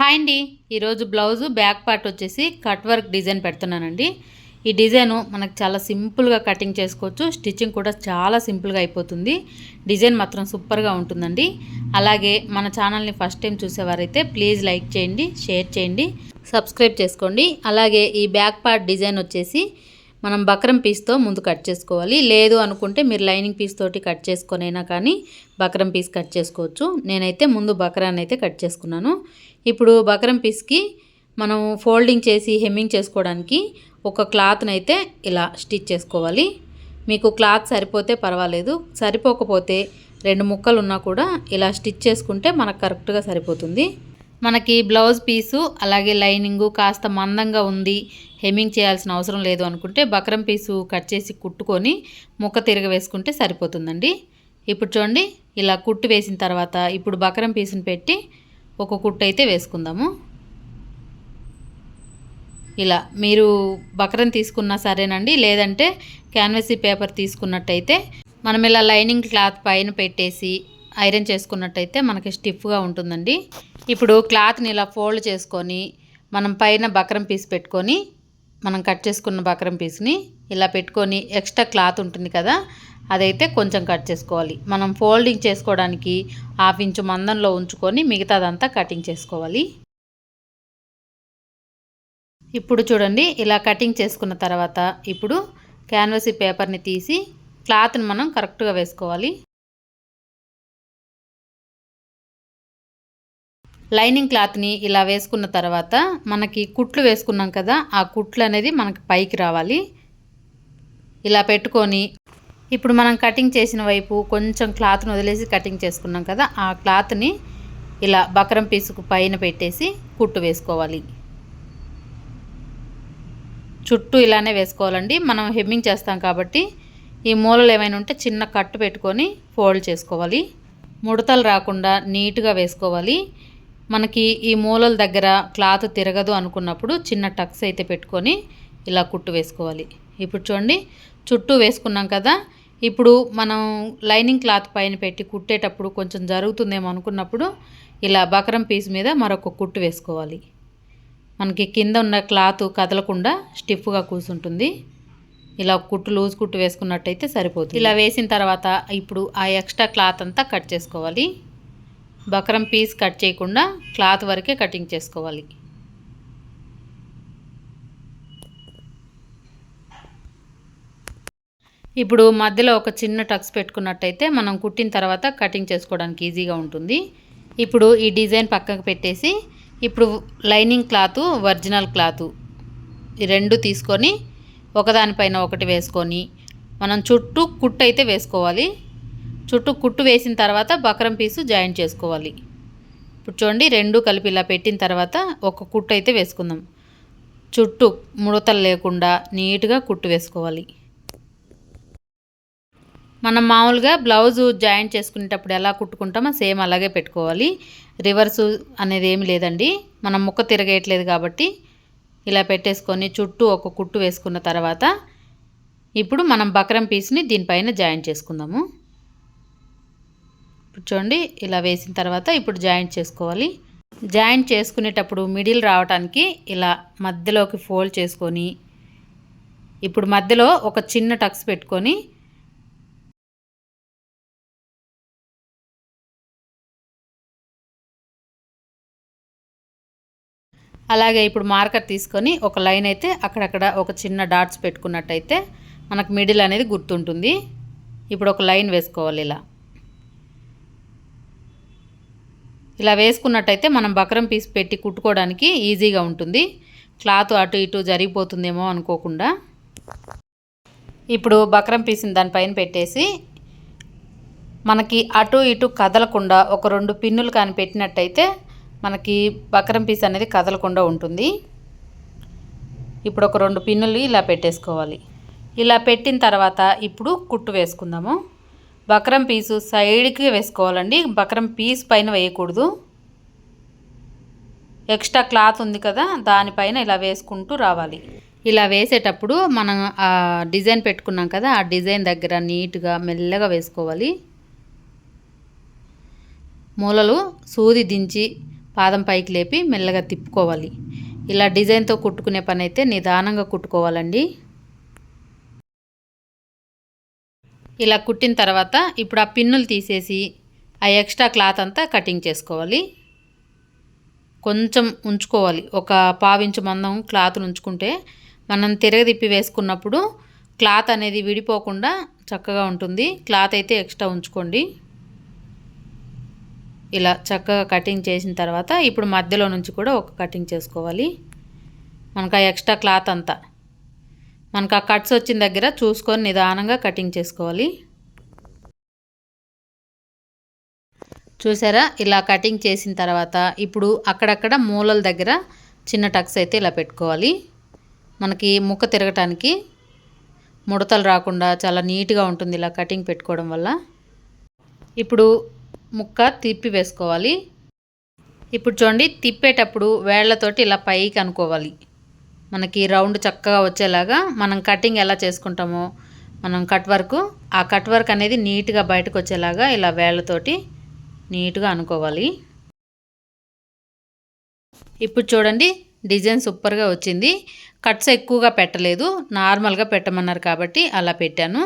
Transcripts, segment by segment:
Hi అండి. ఈరోజు blouse back part వచ్చేసి కట్ వర్క్ డిజైన్ పెడుతున్నానండి. ఈ డిజైను మనకు చాలా సింపుల్గా కటింగ్ చేసుకోవచ్చు. స్టిచ్చింగ్ కూడా చాలా సింపుల్గా అయిపోతుంది. డిజైన్ మాత్రం సూపర్గా ఉంటుందండి. అలాగే మన ఛానల్ని ఫస్ట్ టైం చూసేవారైతే ప్లీజ్ లైక్ చేయండి షేర్ చేయండి సబ్స్క్రైబ్ చేసుకోండి. అలాగే ఈ బ్యాక్ పార్ట్ డిజైన్ వచ్చేసి మనం బక్రం పీస్తో ముందు కట్ చేసుకోవాలి. లేదు అనుకుంటే మీరు లైనింగ్ పీస్ తోటి కట్ చేసుకొనైనా కానీ బక్రం పీస్ కట్ చేసుకోవచ్చు. నేనైతే ముందు బక్రాన్ని అయితే కట్ చేసుకున్నాను. ఇప్పుడు బకరం పీస్కి మనం ఫోల్డింగ్ చేసి హెమ్మింగ్ చేసుకోవడానికి ఒక క్లాత్ని అయితే ఇలా స్టిచ్ చేసుకోవాలి. మీకు క్లాత్ సరిపోతే పర్వాలేదు. సరిపోకపోతే రెండు ముక్కలు ఉన్నా కూడా ఇలా స్టిచ్ చేసుకుంటే మనకు కరెక్ట్గా సరిపోతుంది. మనకి బ్లౌజ్ పీసు అలాగే లైనింగు కాస్త మందంగా ఉంది హెమ్మింగ్ చేయాల్సిన అవసరం లేదు అనుకుంటే బక్రం పీసు కట్ చేసి కుట్టుకొని ముక్క తిరగ వేసుకుంటే సరిపోతుందండి. ఇప్పుడు చూడండి ఇలా కుట్టు వేసిన తర్వాత ఇప్పుడు బక్రం పీసును పెట్టి ఒక కుట్టు అయితే వేసుకుందాము. ఇలా మీరు బక్రం తీసుకున్నా సరేనండి లేదంటే క్యాన్వసీ పేపర్ తీసుకున్నట్టయితే మనం ఇలా లైనింగ్ క్లాత్ పైన పెట్టేసి ఐరన్ చేసుకున్నట్టయితే మనకి స్టిఫ్గా ఉంటుందండి. ఇప్పుడు క్లాత్ని ఇలా ఫోల్డ్ చేసుకొని మనం పైన బక్రం పీస్ పెట్టుకొని మనం కట్ చేసుకున్న బకరం పీస్ని ఇలా పెట్టుకొని ఎక్స్ట్రా క్లాత్ ఉంటుంది కదా అదైతే కొంచెం కట్ చేసుకోవాలి. మనం ఫోల్డింగ్ చేసుకోవడానికి హాఫ్ ఇంచు మందంలో ఉంచుకొని మిగతాదంతా కటింగ్ చేసుకోవాలి. ఇప్పుడు చూడండి ఇలా కటింగ్ చేసుకున్న తర్వాత ఇప్పుడు క్యాన్వసీ పేపర్ని తీసి క్లాత్ని మనం కరెక్ట్గా వేసుకోవాలి. లైనింగ్ క్లాత్ని ఇలా వేసుకున్న తర్వాత మనకి కుట్లు వేసుకున్నాం కదా ఆ కుట్లు అనేది మనకి పైకి రావాలి. ఇలా పెట్టుకొని ఇప్పుడు మనం కటింగ్ చేసిన వైపు కొంచెం క్లాత్ని వదిలేసి కటింగ్ చేసుకున్నాం కదా ఆ క్లాత్ని ఇలా బకరం పీసుకు పైన పెట్టేసి కుట్టు వేసుకోవాలి. చుట్టూ ఇలానే వేసుకోవాలండి. మనం హెమ్మింగ్ చేస్తాం కాబట్టి ఈ మూలలు ఏమైనా ఉంటే చిన్న కట్టు పెట్టుకొని ఫోల్డ్ చేసుకోవాలి. ముడతలు రాకుండా నీట్గా వేసుకోవాలి. మనకి ఈ మూలల దగ్గర క్లాత్ తిరగదు అనుకున్నప్పుడు చిన్న టక్స్ అయితే పెట్టుకొని ఇలా కుట్టు వేసుకోవాలి. ఇప్పుడు చూడండి చుట్టూ వేసుకున్నాం కదా. ఇప్పుడు మనం లైనింగ్ క్లాత్ పైన పెట్టి కుట్టేటప్పుడు కొంచెం జరుగుతుందేమో అనుకున్నప్పుడు ఇలా బకరం పీస్ మీద మరొక కుట్టు వేసుకోవాలి. మనకి కింద ఉన్న క్లాత్ కదలకుండా స్టిఫ్గా కూర్చుంటుంది ఇలా కుట్టు లూజ్ కుట్టు వేసుకున్నట్టయితే సరిపోతుంది. ఇలా వేసిన తర్వాత ఇప్పుడు ఆ ఎక్స్ట్రా క్లాత్ అంతా కట్ చేసుకోవాలి. బకరం పీస్ కట్ చేయకుండా క్లాత్ వరకే కటింగ్ చేసుకోవాలి. ఇప్పుడు మధ్యలో ఒక చిన్న టక్స్ పెట్టుకున్నట్టయితే మనం కుట్టిన తర్వాత కటింగ్ చేసుకోవడానికి ఈజీగా ఉంటుంది. ఇప్పుడు ఈ డిజైన్ పక్కకు పెట్టేసి ఇప్పుడు లైనింగ్ క్లాతు ఒరిజినల్ క్లాతు ఈ రెండు తీసుకొని ఒకదానిపైన ఒకటి వేసుకొని మనం చుట్టూ కుట్టు అయితే వేసుకోవాలి. చుట్టూ కుట్టు వేసిన తర్వాత బకరం పీసు జాయిన్ చేసుకోవాలి. ఇప్పుడు చూడండి రెండు కలిపి ఇలా పెట్టిన తర్వాత ఒక కుట్టు అయితే వేసుకుందాం. చుట్టూ ముడతలు లేకుండా నీట్గా కుట్టు వేసుకోవాలి. మనం మామూలుగా బ్లౌజు జాయింట్ చేసుకునేటప్పుడు ఎలా కుట్టుకుంటామో సేమ్ అలాగే పెట్టుకోవాలి. రివర్సు అనేది ఏమి లేదండి. మనం ముక్క తిరగేయట్లేదు కాబట్టి ఇలా పెట్టేసుకొని చుట్టూ ఒక కుట్టు వేసుకున్న తర్వాత ఇప్పుడు మనం బకరం పీస్ని దీనిపైన జాయింట్ చేసుకుందాము. ఇప్పుడు చూడండి ఇలా వేసిన తర్వాత ఇప్పుడు జాయింట్ చేసుకోవాలి. జాయింట్ చేసుకునేటప్పుడు మిడిల్ రావడానికి ఇలా మధ్యలోకి ఫోల్డ్ చేసుకొని ఇప్పుడు మధ్యలో ఒక చిన్న టక్స్ పెట్టుకొని అలాగే ఇప్పుడు మార్కర్ తీసుకొని ఒక లైన్ అయితే అక్కడక్కడ ఒక చిన్న డాట్స్ పెట్టుకున్నట్టయితే మనకు మిడిల్ అనేది గుర్తుంటుంది. ఇప్పుడు ఒక లైన్ వేసుకోవాలి ఇలా. ఇలా వేసుకున్నట్టయితే మనం బకరం పీస్ పెట్టి కుట్టుకోవడానికి ఈజీగా ఉంటుంది. క్లాత్ అటు ఇటు జరిగిపోతుందేమో అనుకోకుండా. ఇప్పుడు బకరం పీస్ని దానిపైన పెట్టేసి మనకి అటు ఇటు కదలకుండా ఒక రెండు పిన్నులు కానీ పెట్టినట్టయితే మనకి బకరం పీస్ అనేది కదలకుండా ఉంటుంది. ఇప్పుడు ఒక రెండు పిన్నులు ఇలా పెట్టేసుకోవాలి. ఇలా పెట్టిన తర్వాత ఇప్పుడు కుట్టు వేసుకుందాము. బక్రం పీసు సైడ్కి వేసుకోవాలండి. బక్రం పీస్ పైన వేయకూడదు. ఎక్స్ట్రా క్లాత్ ఉంది కదా దానిపైన ఇలా వేసుకుంటూ రావాలి. ఇలా వేసేటప్పుడు మనం ఆ డిజైన్ పెట్టుకున్నాం కదా ఆ డిజైన్ దగ్గర నీట్గా మెల్లగా వేసుకోవాలి. మూలలు సూది దించి పాదం పైకి లేపి మెల్లగా తిప్పుకోవాలి. ఇలా డిజైన్తో కుట్టుకునే పని అయితే నిదానంగా కుట్టుకోవాలండి. ఇలా కుట్టిన తర్వాత ఇప్పుడు ఆ పిన్నులు తీసేసి ఆ ఎక్స్ట్రా క్లాత్ అంతా కటింగ్ చేసుకోవాలి. కొంచెం ఉంచుకోవాలి. ఒక పావించు మందం క్లాత్ని ఉంచుకుంటే మనం తిరగదిప్పి వేసుకున్నప్పుడు క్లాత్ అనేది విడిపోకుండా చక్కగా ఉంటుంది. క్లాత్ అయితే ఎక్స్ట్రా ఉంచుకోండి. ఇలా చక్కగా కటింగ్ చేసిన తర్వాత ఇప్పుడు మధ్యలో నుంచి కూడా ఒక కటింగ్ చేసుకోవాలి. మనకు ఆ ఎక్స్ట్రా క్లాత్ అంతా మనకు ఆ కట్స్ వచ్చిన దగ్గర చూసుకొని నిదానంగా కటింగ్ చేసుకోవాలి. చూసారా? ఇలా కటింగ్ చేసిన తర్వాత ఇప్పుడు అక్కడక్కడ మూలల దగ్గర చిన్న టక్స్ అయితే ఇలా పెట్టుకోవాలి. మనకి ముక్క తిరగటానికి ముడతలు రాకుండా చాలా నీట్గా ఉంటుంది ఇలా కటింగ్ పెట్టుకోవడం వల్ల. ఇప్పుడు ముక్క తిప్పి వేసుకోవాలి. ఇప్పుడు చూడండి తిప్పేటప్పుడు వేళ్ళతోటి ఇలా పైకి అనుకోవాలి. మనకి రౌండ్ చక్కగా వచ్చేలాగా మనం కటింగ్ ఎలా చేసుకుంటామో మనం కట్ వర్క్ ఆ కట్ వర్క్ అనేది నీట్గా బయటకు వచ్చేలాగా ఇలా వేళ్ళతోటి నీట్గా అనుకోవాలి. ఇప్పుడు చూడండి డిజైన్ సూపర్గా వచ్చింది. కట్స్ ఎక్కువగా పెట్టలేదు నార్మల్గా పెట్టమన్నారు కాబట్టి అలా పెట్టాను.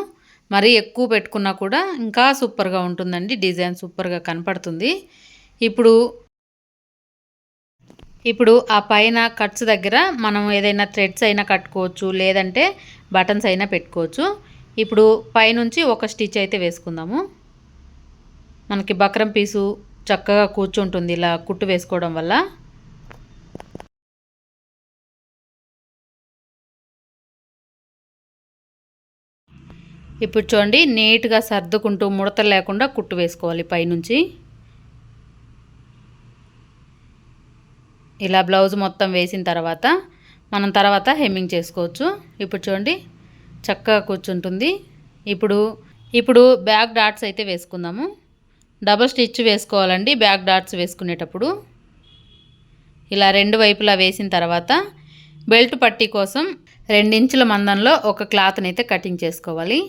మరీ ఎక్కువ పెట్టుకున్నా కూడా ఇంకా సూపర్గా ఉంటుందండి డిజైన్ సూపర్గా కనపడుతుంది. ఇప్పుడు ఇప్పుడు ఆ పైన కట్స్ దగ్గర మనం ఏదైనా థ్రెడ్స్ అయినా కట్టుకోవచ్చు లేదంటే బటన్స్ అయినా పెట్టుకోవచ్చు. ఇప్పుడు పైనుంచి ఒక స్టిచ్ అయితే వేసుకుందాము. మనకి బక్రం పీసు చక్కగా కూర్చుంటుంది ఇలా కుట్టు వేసుకోవడం వల్ల. ఇప్పుడు చూడండి నీట్గా సర్దుకుంటూ ముడతలు లేకుండా కుట్టు వేసుకోవాలి పైనుంచి. ఇలా బ్లౌజ్ మొత్తం వేసిన తర్వాత మనం తర్వాత హెమ్మింగ్ చేసుకోవచ్చు. ఇప్పుడు చూడండి చక్కగా కూర్చుంటుంది. ఇప్పుడు ఇప్పుడు బ్యాక్ డాట్స్ అయితే వేసుకుందాము. డబల్ స్టిచ్ వేసుకోవాలండి బ్యాక్ డాట్స్ వేసుకునేటప్పుడు. ఇలా రెండు వైపులా వేసిన తర్వాత బెల్ట్ పట్టీ కోసం రెండించుల మందంలో ఒక క్లాత్ని అయితే కటింగ్ చేసుకోవాలి.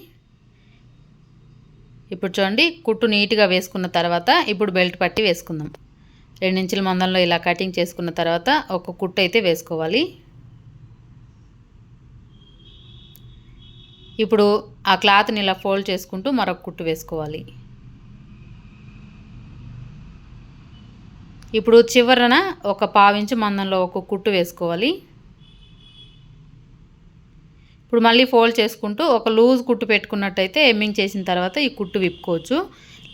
ఇప్పుడు చూడండి కుట్టు నీట్గా వేసుకున్న తర్వాత ఇప్పుడు బెల్ట్ పట్టి వేసుకుందాం. రెండించుల మందంలో ఇలా కటింగ్ చేసుకున్న తర్వాత ఒక కుట్టు అయితే వేసుకోవాలి. ఇప్పుడు ఆ క్లాత్ని ఇలా ఫోల్డ్ చేసుకుంటూ మరొక కుట్టు వేసుకోవాలి. ఇప్పుడు చివరన ఒక పావించు మందంలో ఒక కుట్టు వేసుకోవాలి. ఇప్పుడు మళ్ళీ ఫోల్డ్ చేసుకుంటూ ఒక లూజ్ కుట్టు పెట్టుకున్నట్టయితే ఎమ్మింగ్ చేసిన తర్వాత ఈ కుట్టు విప్పుకోవచ్చు.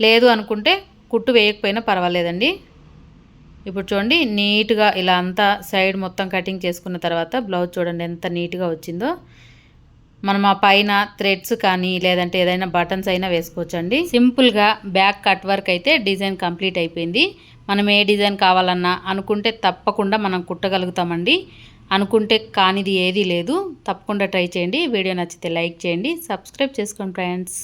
లేదు అనుకుంటే కుట్టు వేయకపోయినా పర్వాలేదండి. ఇప్పుడు చూడండి నీట్గా ఇలా అంతా సైడ్ మొత్తం కటింగ్ చేసుకున్న తర్వాత బ్లౌజ్ చూడండి ఎంత నీట్గా వచ్చిందో. మనం ఆ పైన థ్రెడ్స్ కానీ లేదంటే ఏదైనా బటన్స్ అయినా వేసుకోవచ్చు అండి సింపుల్గా బ్యాక్ కట్ వర్క్ అయితే డిజైన్ కంప్లీట్ అయిపోయింది. మనం ఏ డిజైన్ కావాలన్నా అనుకుంటే తప్పకుండా మనం కుట్టగలుగుతామండి. అనుకుంటే కానిది ఏదీ లేదు. తప్పకుండా ట్రై చేయండి. వీడియో నచ్చితే లైక్ చేయండి. సబ్స్క్రైబ్ చేసుకోండి ఫ్రెండ్స్.